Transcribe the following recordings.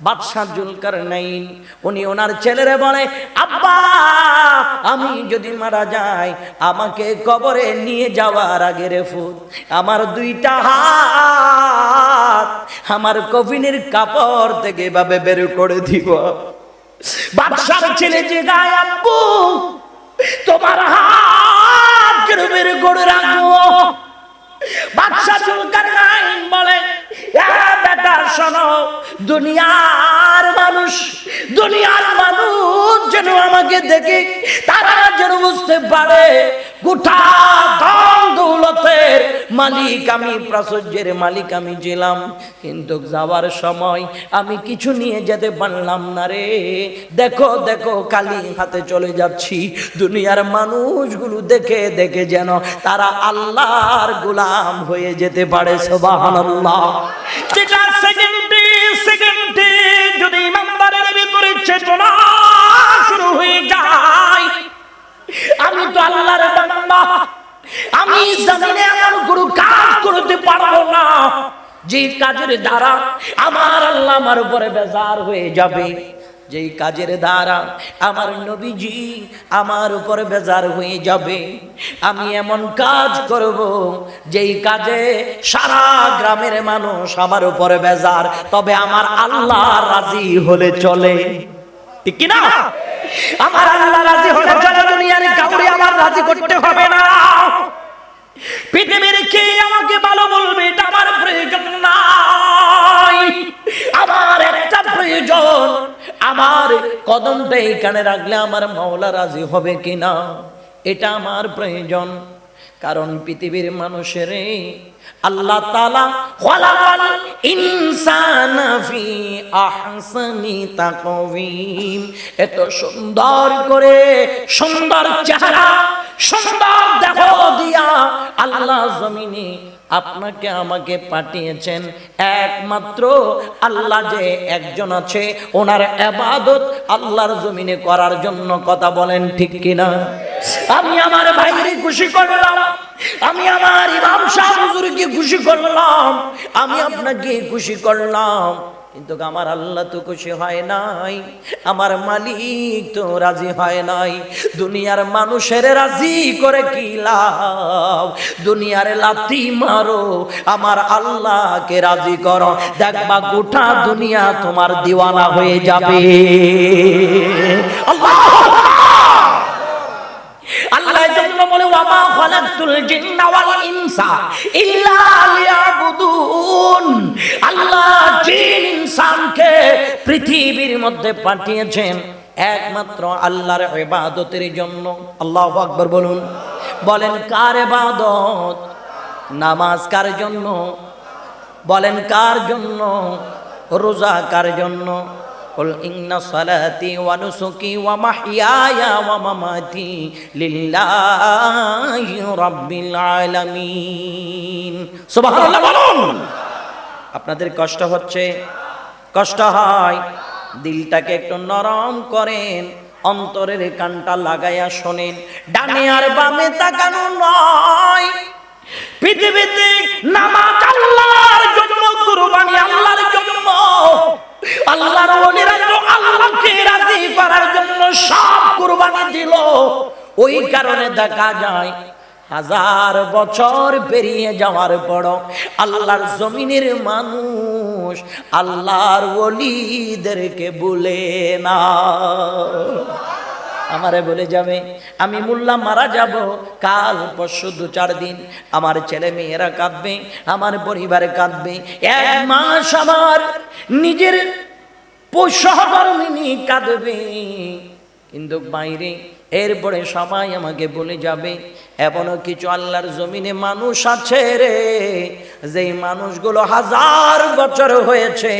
বাদশাহ জুলকার নাইন উনি ওনার ছেলেরে বলে, আব্বা, আমি যদি মারা যাই, আমাকে কবরে নিয়ে যাওয়ার আগে রে ফুট আমার দুইটা হাত আমার কফিনের কাপড় থেকে এভাবে বের করে দিব। বাদশার ছেলে যে গায়ে, আব্বু, তোমার হাত বের করে রাখব? বাদশা চুলকার নাইন বলে, "এ বেটা শোনো, দুনিয়ার মানুষ দুনিয়ার মানুষ যেন আমাকে দেখে, তারা যেন বুঝতে পারে, গোটা দৌলতের মালিক, আমি প্রাচুর্যের মালিক, আমি ছিলাম। কিন্তু যাওয়ার সময় আমি কিছু নিয়ে যেতে পারলাম না রে। দেখো দেখো, কালি হাতে চলে যাচ্ছি। দুনিয়ার মানুষগুলো দেখে দেখে যেন তারা আল্লাহর গোলাম হয়ে যেতে পারে, সুবহানাল্লাহ। যেটা সেকেন্ডে সেকেন্ডে যদি চেতনা শুরু হয়ে যায়, আমি তো আল্লাহর বান্দা। আমি জমিনে এমন কোনো কাজ করতে পারব না। যে কাজের দ্বারা আমার আল্লাহ আমার উপরে বেজার হয়ে যাবে। যেই কাজের দ্বারা আমার নবীজি আমার উপরে বেজার হয়ে যাবে। আমি এমন কাজ করব যেই কাজে সারা গ্রামের মানুষ আমার উপরে বেজার। তবে আমার আল্লাহ রাজি হলে চলে। ঠিক কি না আমার আল্লাহ রাজি হলে চলে দুনিয়ার কাউরে আমার রাজি করতে হবে না। পৃথিবীর কে আমাকে ভালো বলবে এটা আমার প্রয়োজন নাই। আমার একটা প্রয়োজন। আমার কদমটা এইখানে রাখলে আমার মাওলা রাজি হবে কিনা? এটা আমার প্রয়োজন। কারণ পৃথিবীর মানুষের আল্লাহ তালা খলাকাল ইনসানা ফি আহসানি তাকওয়িম। এত সুন্দর করে সুন্দর চেহারা সুন্দর দেহ দিয়া আল্লাহ জমিনে আপনাকে আমাকে পাঠিয়েছেন। একমাত্র আল্লাহ যে একজন আছে, ওনার আবাদত আল্লাহর জমিনে করার জন্য কথা বলেন ঠিক কিনা? আমি আমার ভাইরে খুশি করলাম, আমি আমার ইমাম শাহ হুজুরকে খুশি করলাম, আমি আপনাকে খুশি করলাম। কিন্তু আমার আল্লাহ তো খুশি হয় নাই, আমার মালিক তো রাজি হয় নাই। দুনিয়ার মানুষের রাজি করে কি লাভ? দুনিয়ার লাথি মারো, আমার আল্লাহকে রাজি করো। দেখবা গোটা দুনিয়া তোমার দিওয়ানা হয়ে যাবে। আল্লাহ! খালাকতুল জিন্না ওয়াল ইনসা ইল্লা লিয়াবুদুন। আল্লাহ জিন ইনসানকে পৃথিবীর মধ্যে পাঠিয়েছেন একমাত্র আল্লাহর ইবাদতের জন্য। আল্লাহু আকবার বলুন। বলেন, কার ইবাদত? নামাজ কার জন্য? বলেন, কার জন্য? রোজা কার জন্য? قل إن صلاتي ونسكي ومحياي ومماتي لله رب العالمين سبحان الله বলুন আপনাদের কষ্ট হচ্ছে কষ্ট হয় দিলটাকে একটু নরম করেন অন্তরের কানটা লাগাইয়া শোনেন ডানে আর বামে তাকানো নয় পৃথিবীতে নামাজ আল্লাহর জন্য কুরবানি আল্লাহর জন্য আল্লাহর ওলিরা তো আল্লাহকে রাজি করার জন্য সব কুরবানি দিল। ওই কারণে দেখা যায়, হাজার বছর পেরিয়ে যাওয়ার পর আল্লাহর জমিনের মানুষ আল্লাহর ওলিদেরকে বলে না। আমারে বলে যাবে, আমি মোল্লা মারা যাব, কাল পরশু দু চার দিন আমার ছেলে মেয়েরা কাঁদবে, আমার পরিবারে কাঁদবে। এক মাস আমার নিজের সহকর্মিনী কাঁদবে। কিন্তু বাইরে এরপরে সবাই আমাকে বলে যাবে, এমনও কিছু আল্লাহর জমিনে মানুষ আছে রে। যেই মানুষগুলো হাজার বছর হয়েছে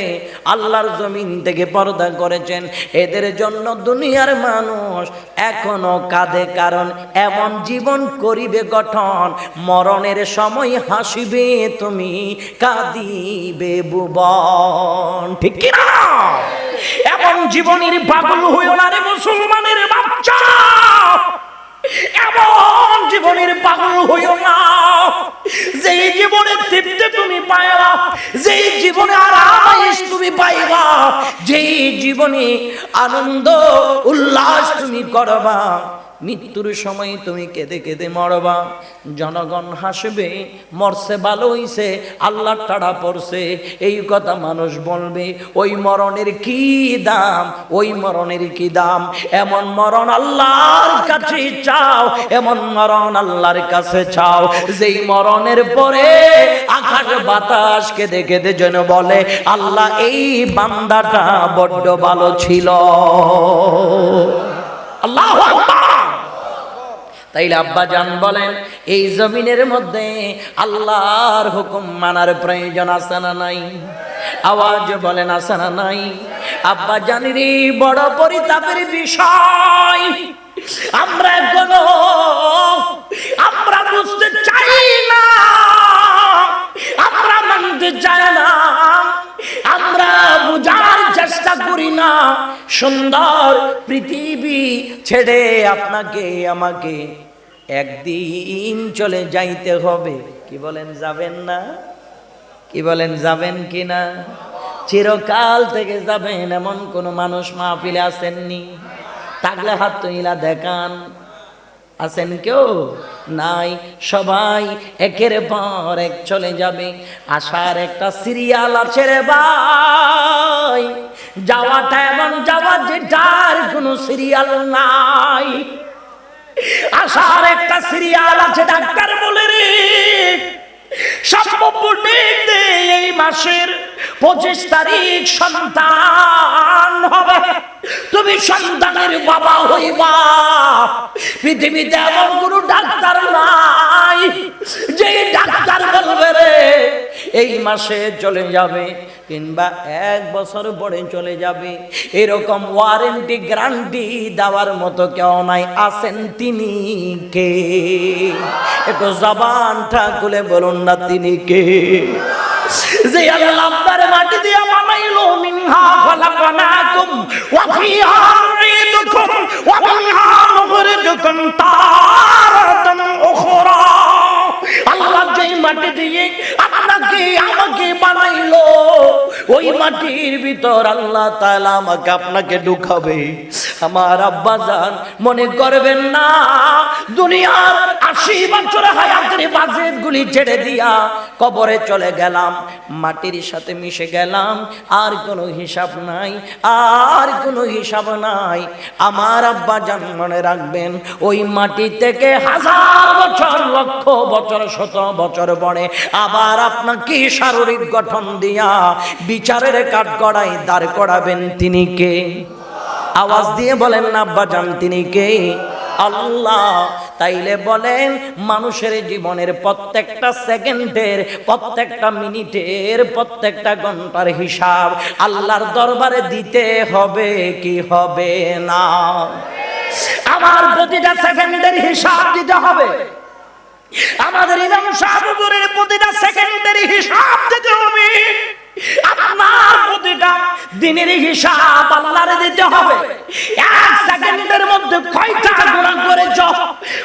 আল্লাহর জমিন থেকে পর্দা করেছেন, এদের জন্য দুনিয়ার মানুষ এখনও কাঁদে, কারণ এমন জীবন করিবে গঠন, মরণের সময় হাসিবে তুমি, কাঁদিবে ভুবন। ঠিক কিনা? এমন জীবনের পাগল হইও না রে মুসলমানের বাচ্চা। এমন জীবনের পাগল হইও না। যেই জীবনের তৃপ্তি তুমি পাইবা যেই জীবনে আরামাইশ তুমি পাইবা যেই জীবনে আনন্দ উল্লাস তুমি করবা মৃত্যুর সময় তুমি কেঁদে কেঁদে মরবা। জনগণ হাসবে, মরছে, ভালো হইছে, আল্লাহ টাড়া পড়ছে। এই কথা মানুষ বলবে, ওই মরণের কি দাম, ওই মরণের কি দাম? এমন মরণ আল্লাহর কাছে চাও, এমন মরণ আল্লাহর কাছে চাও। যেই মরণের পরে আকাশ বাতাস কেঁদে কেঁদে যেন বলে, আল্লাহ, এই বান্দাটা বড্ড ভালো ছিল। আল্লাহ তাইলে আব্বা জান বলেন, এই জমিনের মধ্যে আল্লাহর হুকুম মানার প্রয়োজন আছে না নাই? আওয়াজ বলেন, আছে না নাই? আব্বা জানির বড় পরিতাপের বিষয়। আমরা এখনও না, সুন্দর পৃথিবী ছেড়ে আপনাকে, আমাকে একদিন চলে যাইতে হবে। কি বলেন, যাবেন না? কি বলেন, যাবেন কি না চিরকাল থেকে যাবেন, এমন কোন মানুষ মাহফিলে আসেননি। থাকলে হাত তুইলা দেখান। আছেন কেউ? নাই। সবাই একের পর এক চলে যাবে। আসার একটা সিরিয়াল আছে রে ভাই। যাওয়াটা এমন যাওয়া যেটার কোনো সিরিয়াল নাই। আসার একটা সিরিয়াল আছে ডাক্তার বলে রে। দেখতে এই মাসের পঁচিশ তারিখ সন্তান হবে। তুমি সন্তানের বাবা হইবা। পৃথিবীতে এমন কোনো ডাক্তার নাই, যে ডাক্তার বলবে রে, এই মাসে চলে যাবে কিংবা এক বছর পরে চলে যাবে। এরকম ওয়ারেন্টি গ্যারান্টি দেওয়ার মতো কেউ নাই, আছেন তিনি কে? একটু জবানটা খুলে বলুন না তিনি কে? যে আল্লাহ আপনার মাটি দিয়া বানাইলো, মিনহা খালাকনাকুম, ওয়া ফিহা নুঈদুকুম ওয়া মিনহা নুখরিজুকুম তারাতান মাটি দিয়ে আপনাকে আমাকে বানাইলো। ওই মাটির ভিতর আল্লাহ তাআলা আমাকে আপনাকে ঢুকাবে। আমার আব্বা জান মনে করবেন না, দুনিয়ার আশি বছর হায়াতের বাজেট গুলি ছেড়ে দিয়া কবরে চলে গেলাম, মাটির সাথে মিশে গেলাম, আর কোনো হিসাব নাই, আর কোনো হিসাব নাই। আমার আব্বা জান মনে রাখবেন, ওই মাটি থেকে হাজার বছর, লক্ষ বছর, শত বছর পরে আবার আপনাকে শারীরিক গঠন দিয়া বিচারের কাঠ করাই দাঁড় করাবেন তিনি কে? আওয়াজ দিয়ে বলেন না আব্বা জান, তিনি কে? আল্লাহ তাইলে বলেন, মানুষের জীবনের প্রত্যেকটা সেকেন্ডের, প্রত্যেকটা মিনিটের, প্রত্যেকটা ঘণ্টার হিসাব আল্লাহর দরবারে দিতে হবে কি হবে না? আমার প্রতিটা সেকেন্ডের হিসাব দিতে হবে আমাদের ইমাম সাহেবের প্রতিটা সেকেন্ডের হিসাব দিতে হবে। আপনার প্রতিটা দিনের হিসাব দিতে হবে। এক সেকেন্ডের মধ্যে কয়টা গুণা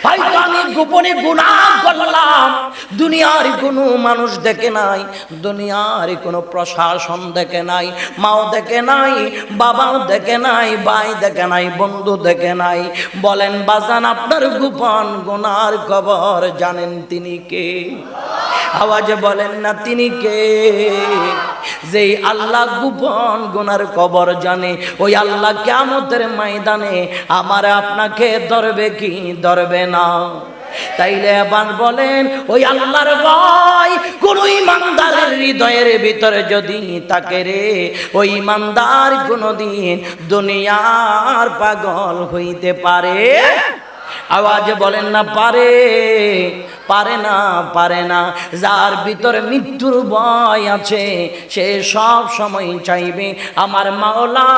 হয়তো আমি গোপনে গুণা করলাম। দুনিয়ার কোনো মানুষ দেখে নাই, দুনিয়ার কোনো প্রশাসন দেখে নাই, মাও দেখে নাই, বাবাও দেখে নাই, ভাই দেখে নাই, বন্ধু দেখে নাই। বলেন, বাজান, আপনার গোপন গুনার খবর জানেন তিনি কে? আওয়াজে বলেন না তিনি কে? যেই আল্লাহ গোপন গুনার কবর জানে, ওই আল্লাহ কেমতের ময়দানে আমার আপনাকে ধরবে কি ধরবে না? তাইলে এবার বলেন, ওই আল্লাহর ভয় কোন ইমানদারের হৃদয়ের ভিতরে যদি তাকে রে, ওই ইমানদার কোনদিন দুনিয়ার পাগল হইতে পারে? আওয়াজে বলেন না পারে। পারে না পারে না। যার ভিতরে মৃত্যুর ভয় আছে, সে সব সময় চাইবে, আমার মাওলা,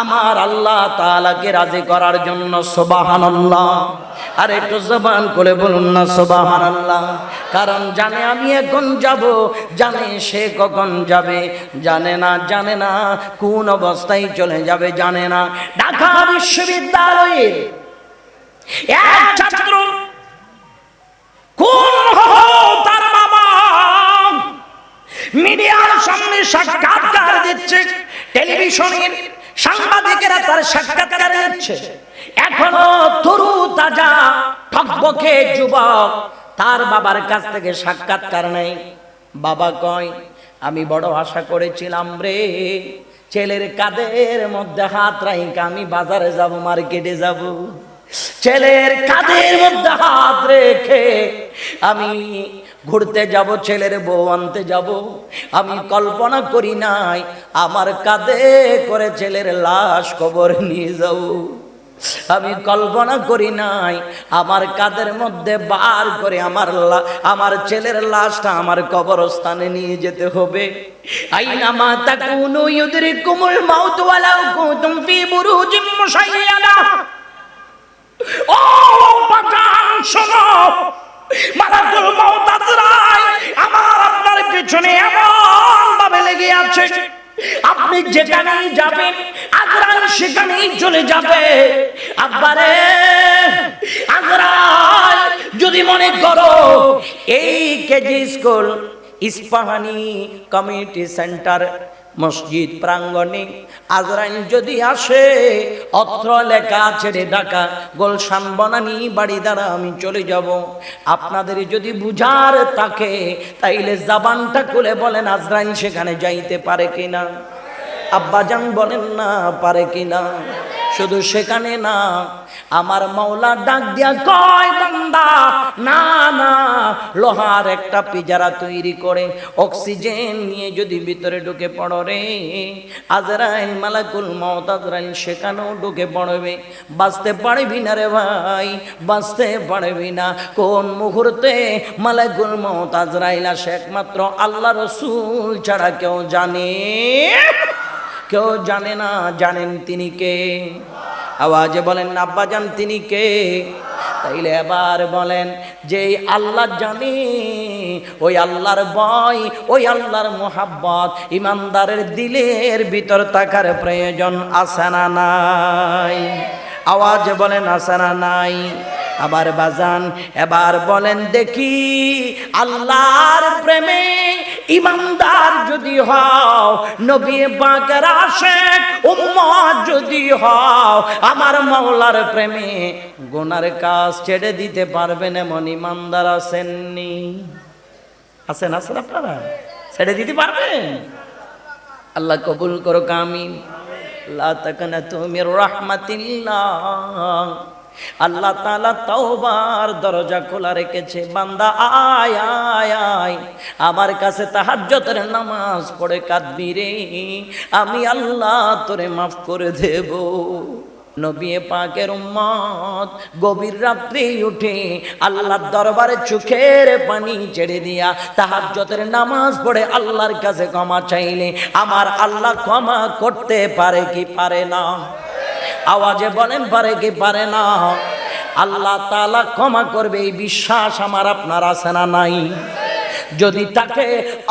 আমার আল্লাহ তাআলাকে রাজি করার জন্য সুবাহান আল্লাহ আর একটু জবান করে বলুন না সুবাহান আল্লাহ কারণ জানে আমি এখন যাব, জানে সে কখন যাবে, জানে না জানে না কোন অবস্থায় চলে যাবে, জানে না। ঢাকা বিশ্ববিদ্যালয়ে এক ছাত্র কোন তার বাবা? মিডিয়ার সামনে সাক্ষাৎকার দিচ্ছে সাংবাদিকেরা তার এখনও তরু তাজা তার বাবার কাছ থেকে সাক্ষাৎকার নেই। বাবা কয়, আমি বড় আশা করেছিলাম রে, ছেলের কাদের মধ্যে হাত রাইকা আমি বাজারে যাব, মার্কেটে যাব। ছেলের কাদের মধ্যে হাত রেখে আমি ঘুরতে যাব, ছেলের বউ আনতে যাব। আমি কল্পনা করি নাই, আমার কাঁধে করে ছেলের লাশ কবর নিয়ে যাব। আমি কল্পনা করি নাই, আমার কাদের মধ্যে বার করে আমার আমার ছেলের লাশটা আমার কবরস্থানে নিয়ে যেতে হবে। আইনা মা তাকুনু ও বাজান শোনো। মালাকুল মাউত আমার আপনার পিছনে এমন ভাবে লেগে আছে। আপনি যেখানেই যাবেন আজরাইল সেখানেই চলে যাবে। আব্বারে আজরাইল যদি মনে করো, এই KG school Ispahani community centre মসজিদ প্রাঙ্গণে আজরাইন যদি আসে, অত্র লেখা ছেড়ে ডাকা গোলশান বনানি বাড়ি দ্বারা আমি চলে যাব। আপনাদের যদি বুঝার থাকে, তাইলে জাবানটা খুলে বলেন আজরাইন সেখানে যাইতে পারে কিনা? আব্বাজান বলেন না, পারে কিনা? শুধু সেখানে না, আমার মাওলা ডাক দিয়া কয়, বান্দা, না না, লোহার একটা পিজারা তৈরি করে অক্সিজেন নিয়ে যদি ভিতরে ঢুকে পড়ো রে। আজরাইল, মালাকুল মত আজরাইল সেখানেও ঢুকে পড়বে। বাঁচতে পারবি না রে ভাই, বাঁচতে পারবি না। কোন মুহূর্তে মালাকুল মত আজরাইল আসে একমাত্র আল্লাহ রসুল ছাড়া কেউ জানে। কেউ জানে না, জানেন তিনি কে? আওয়াজে বলেন, আব্বা জান, তিনি কে? তাইলে এবার বলেন যে আল্লাহ জানে, ওই আল্লাহর ভয়, ওই আল্লাহর মোহাব্বত, ইমানদারের দিলের ভিতর থাকার প্রয়োজন আছে না নাই? আওয়াজ বলেন, আছে না নাই? আবার বাজান, এবার বলেন, দেখি আল্লাহর প্রেমে ইমানদার যদি হও, নবী পাকের আশেক উম্মত যদি হও, আমার মাওলার প্রেমে গোনার কাজ ছেড়ে দিতে পারবেন এমন ইমানদার আসেননি আছেন আছেন আপনারা? ছেড়ে দিতে পারবেন? আল্লাহ কবুল করো কামিন লা তাকানা তুমি রাহমাতিল্লাহ। আল্লাহ তাআলা তওবার দরজা খোলা রেখেছে, বান্দা আয় আয় আয়। আমার কাছে তাহাজ্জতের নামাজ পড়ে কাঁদবি রে, আমি আল্লাহ তোরে মাফ করে দেব। পাকের উম্মত গভীর রাত্রে উঠে আল্লাহর দরবারে চোখের পানি ছেড়ে দিয়া তাহাজ্জতের নামাজ পড়ে আল্লাহর কাছে ক্ষমা চাইলে, আমার আল্লাহ ক্ষমা করতে পারে কি পারে না? আওয়াজে বলেন, পারে কি পারে না? আল্লাহ তালা ক্ষমা করবে, এই বিশ্বাস আমার আপনার আছে না নাই? যদি তাকে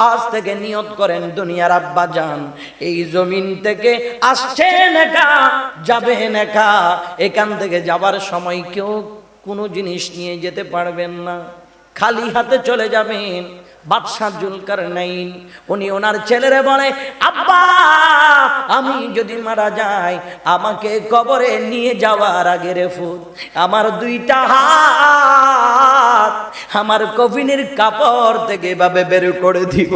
আজ থেকে নিয়ত করেন, দুনিয়ার আব্বা যান এই জমিন থেকে আসছে নেকা, যাবে নেকা, এখান থেকে যাবার সময় কেউ কোনো জিনিস নিয়ে যেতে পারবেন না। খালি হাতে চলে যাবেন। বাদশাহ জুলকার নাইন উনি ওনার ছেলেরে বলে, আব্বা, আমি যদি মারা যাই, আমাকে কবরে নিয়ে যাওয়ার আগে রে ফুট আমার দুইটা হাত আমার কফিনের কাপড় থেকে এভাবে বের করে দিব।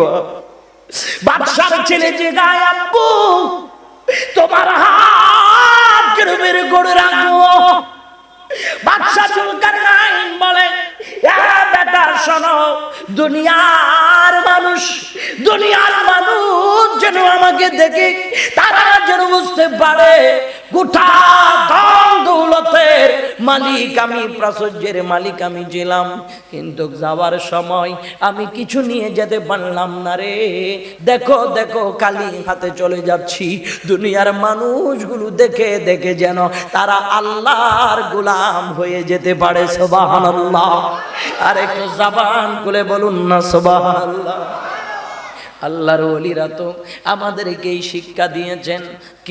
বাদশার ছেলে যে গায়ে, আব্বু, তোমার হাত বের করে রাখব? বাদশা চুলকার নাইন বলে, "এ বেটা শোনো, দুনিয়ার মানুষ দুনিয়ার মানুষ যেন আমাকে দেখে, তারা যেন বুঝতে পারে মালিক আমি, প্রাচুর্যের মালিক আমি ছিলাম। কিন্তু যাওয়ার সময় আমি কিছু নিয়ে যেতে পারলাম না রে। দেখো দেখো, কালি হাতে চলে যাচ্ছি। দুনিয়ার মানুষগুলো দেখে দেখে যেন তারা আল্লাহর গোলাম হয়ে যেতে পারে সোবাহান আল্লাহ আর একটু জাবান খুলে বলুন না সোবাহান আল্লাহর ওলিরা তো আমাদেরকে শিক্ষা দিয়েছেন।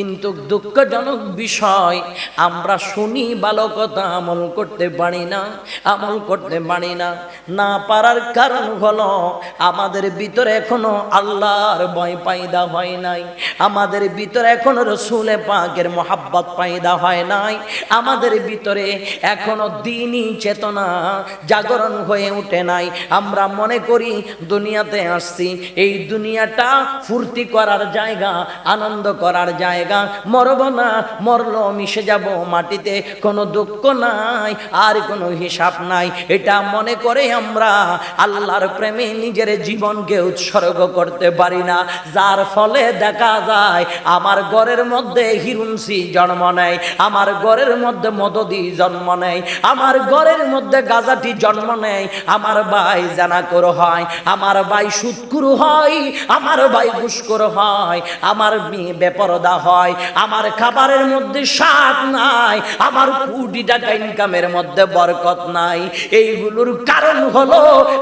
কিন্তু দুঃখজনক বিষয়, আমরা শুনি ভালো কথা আমল করতে পারি না, আমল করতে পারি না। না পারার কারণ হলো, আমাদের ভিতরে এখনও আল্লাহর ভয় পায়দা হয় নাই। আমাদের ভিতরে এখনও রসুলে পাকের মোহাব্বত পায়দা হয় নাই। আমাদের ভিতরে এখনও দিনই চেতনা জাগরণ হয়ে ওঠে নাই। আমরা মনে করি, দুনিয়াতে আসছি। এই দুনিয়াটা ফুর্তি করার জায়গা, আনন্দ করার জায়গা। মরব না মরলো মিশে যাব মাটিতে। কোনো দুঃখ নাই, আর কোনো হিসাব নাই। এটা মনে করে আমরা আল্লাহর প্রেমে নিজের জীবনকে উৎসর্গ করতে পারি না। যার ফলে দেখা যায়, আমার ঘরের মধ্যে হিরুনসি জন্ম নেয়, আমার ঘরের মধ্যে মদদি জন্ম নেয়, আমার ঘরের মধ্যে গাজাটি জন্ম নেয়, আমার ভাই জানাকর হয়, আমার ভাই সুৎকুরু হয়, আমার ভাই ঘুষকর হয়, আমার মেয়ে বেপরদা হয়। আমার খাবারের মধ্যে স্বাদ নাই, আমার কোটি টাকা ইনকামের মধ্যে বরকত নাই। এইগুলোর কারণ হলো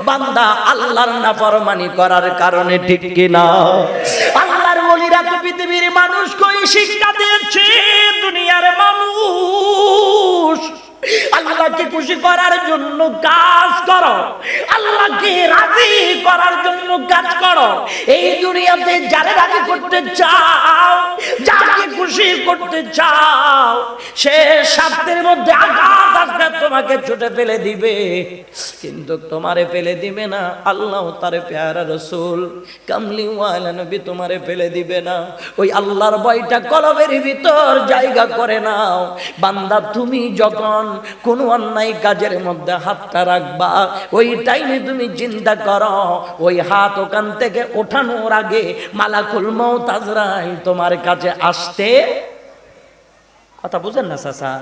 বান্দা আল্লাহর নাফরমানি করার কারণে ঠিক কিনা? আল্লাহর বলিরা তো পৃথিবীর মানুষ কই শিক্ষা দিয়েছে? দুনিয়ার মানুষ। আল্লাহকে খুশি করার জন্য কাজ করো। আল্লাহকে রাজি করার জন্য কাজ করো। এই দুনিয়াতে রাজি করতে চাও, যাকে খুশি করতে চাও, সে মধ্যে আঘাত আসবে, তোমাকে ছুটে ফেলে দিবে। কিন্তু তোমারে ফেলে দিবে না, আল্লাহ তারে পেয়ারা রসুল। কামলি ওয়ালা নবী তোমারে ফেলে দিবে না। ওই আল্লাহর বইটা কলবের ভিতর জায়গা করে নাও। বান্দা, তুমি যখন কোনো অন্যায় কাজের মধ্যে হাতটা রাখবা ওই টাইমে তুমি চিন্তা করো। ওই হাত ওখান থেকে ওঠানোর আগে মালাকুল মৌত আজরাইল তোমার কাছে আসতে কথা বুঝেন না চাচা?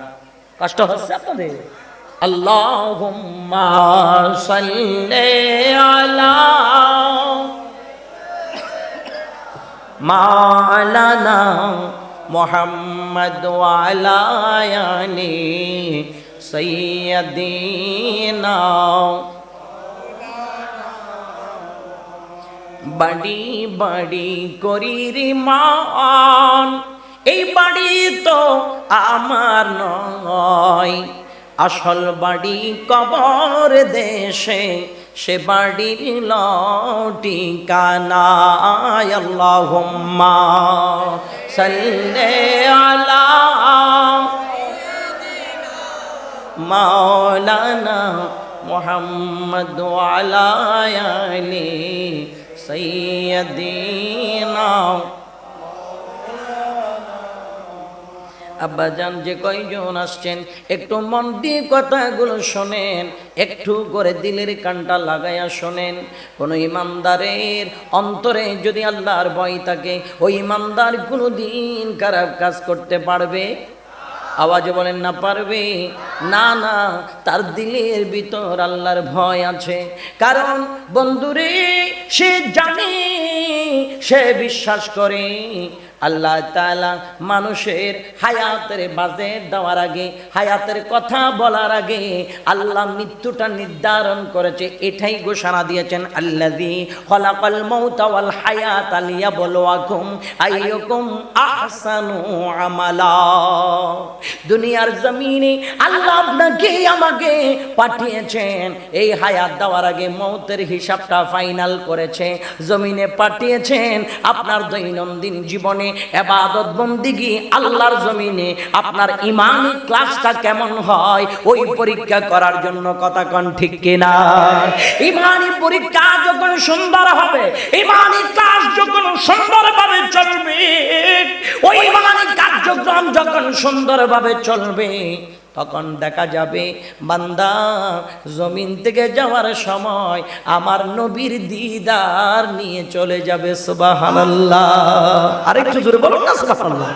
কষ্ট হচ্ছে আপনাদের? আল্লাহুম্মা সাল্লি আলা মাওলানা মুহাম্মদ আলি সাইয়্যিদিনা বাড়ি বাড়ি করির মান এই বাড়ি তো আমার নয়। আসল বাড়ি কবর দেশে, সে বাড়ির লটি কানায় আল্লাহুম্মা সাল্লি আলা মাওলানা মুহাম্মদ ওয়ালা আলি সাইয়্যিদিনা। আব্বাজান, যে কয়জন আসছেন, একটু মন দিয়ে কথাগুলো শোনেন, একটু করে দিলের কানটা লাগাইয়া শোনেন। কোন ইমানদারের অন্তরে যদি আল্লাহর ভয় থাকে, ওই ইমানদার কোনো দিন খারাপ কাজ করতে পারবে? আওয়াজে বলেন না পারবে? না না তার দিলের ভিতর আল্লাহর ভয় আছে। কারণ বন্ধুরে সে জানে, সে বিশ্বাস করে। আল্লাহ তাআলা মানুষের হায়াতের বাজেট দেওয়ার আগে, হায়াতের কথা বলার আগে আল্লাহ মৃত্যুটা নির্ধারণ করেছে। এটাই ঘোষণা দিয়েছেন, আল্লাযী খলাকাল মাউতা ওয়াল হায়াত লিয়াবলুয়াকুম আইয়ুকুম আহসানু আমালা। দুনিয়ার জমিনে আল্লাহ আপনাকে, আমাকে পাঠিয়েছেন। এই হায়াত দেওয়ার আগে মৌতের হিসাবটা ফাইনাল করেছে জমিনে পাঠিয়েছেন, আপনার দৈনন্দিন জীবনে এবাদত বন্দিগি আল্লাহর জমিনে? আপনার ইমানি ক্লাসটা কেমন হয়? ওই পরীক্ষা করার জন্য কথা কন ঠিক কিনা? ইমানি পরীক্ষা যখন সুন্দর হবে, ইমানি ক্লাস যখন সুন্দরভাবে চলবে, ওই ইমানি কার্যক্রম যখন সুন্দরভাবে চলবে তখন দেখা যাবে, বান্দা, জমিন থেকে যাওয়ার সময় আমার নবীর দিদার নিয়ে চলে যাবে, সুবহানাল্লাহ। আরেকটু জোরে বলুন না, সুবহানাল্লাহ।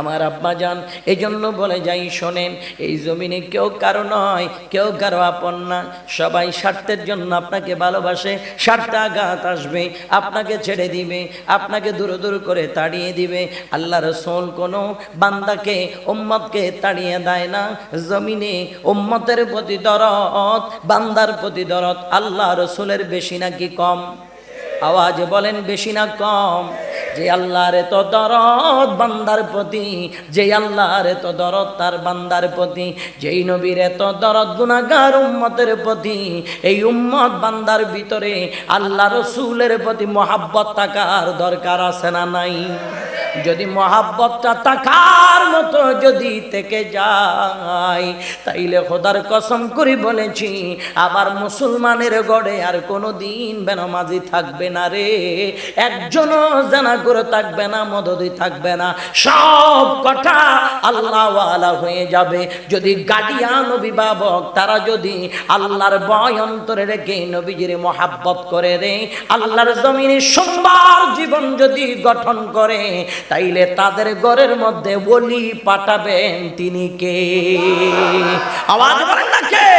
আমার আব্বা যান এই জন্য বলে যাই, শোনেন, এই জমিনে কেউ কারও নয়, কেউ কারও আপন না। সবাই স্বার্থের জন্য আপনাকে ভালোবাসে, স্বার্থে আঘাত আসবে, আপনাকে ছেড়ে দিবে, আপনাকে দূর দূর করে তাড়িয়ে দিবে। আল্লাহ রসুল কোনো বান্দাকে, উম্মতকে তাড়িয়ে দেয় না। জমিনে উম্মতের প্রতি দরদ, বান্দার প্রতি দরদ আল্লাহ রসুলের বেশি নাকি কম? আওয়াজ বলেন বেশি না কম। যে আল্লাহর তো দরদ বান্দার প্রতি, যে আল্লাহর তো দরদ তার বান্দার প্রতি, যেই নবীর এত দরদ গুণাগার উম্মতের প্রতি, এই উম্মত বান্দার ভিতরে আল্লাহ রসুলের প্রতি মহাব্বত থাকার দরকার আছে না নাই? যদি মহাব্বতটা তাকার মতো যদি থেকে যায়, তাইলে খোদার কসম করি বলেছি, আবার মুসলমানের গড়ে আর কোনো দিন বেনামাজি থাকবে না রে। একজনও জানা করে থাকবে না মদদি থাকবে না। সব কথা আল্লাহওয়ালা হয়ে যাবে। যদি গার্ডিয়ান অভিভাবক তারা যদি আল্লাহর ভয় অন্তরে রেখে নবীজির মহাব্বত করে রে, আল্লাহর জমিনে সোমবার জীবন যদি গঠন করে তাইলে তাদের ঘরের মধ্যে বলি পাঠাবেন তিনি কে? আওয়াজ বলেন না কে?